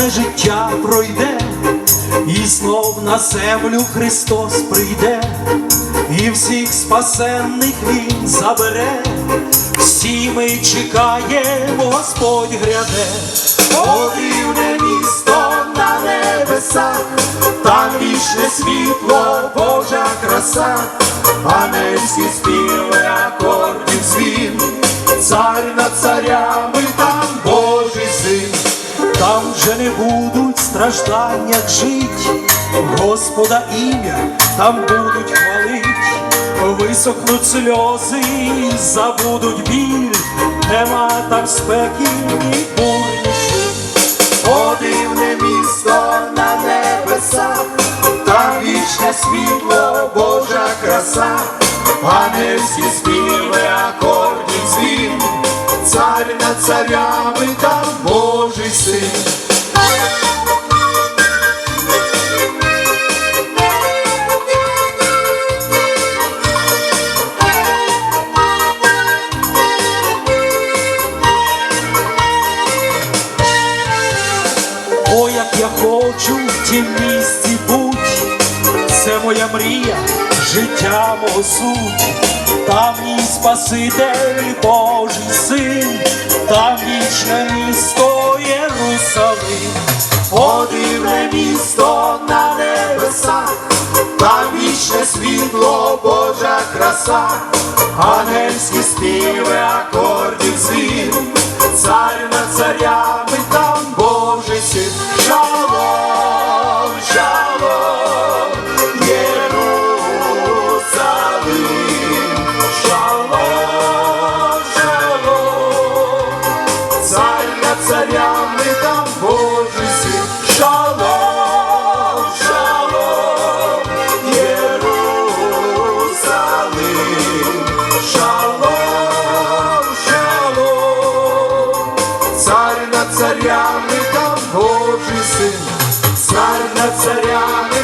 це життя пройде, і знов на землю Христос прийде, і всіх спасенних Він забере, всі ми чекаємо, Господь гряде, О, дивне місто на небесах, там вічне світло, Божа краса, ангельські співи, акордів звін, цар над царями, там вже не будуть страждання жить, Господа ім'я там будуть хвалить, висохнуть сльози, забудуть біль, нема там спеки, ні бурні. О, дивне місто на небесах, там вічне світло, Божа краса, ангельські співи, акордів дзвін, цар над царями, там. О, як я хочу в тім місці буть, це моя мрія, життя мого суть, там мій Спаситель, Божий син, там вічне місто Єрусалим, О, подивне місто на небесах, там вічне світло, Божа краса, ангельські співи, акордів звін, цар над царями, там Божий син, шалом, царями, там Божий син, цар над царями,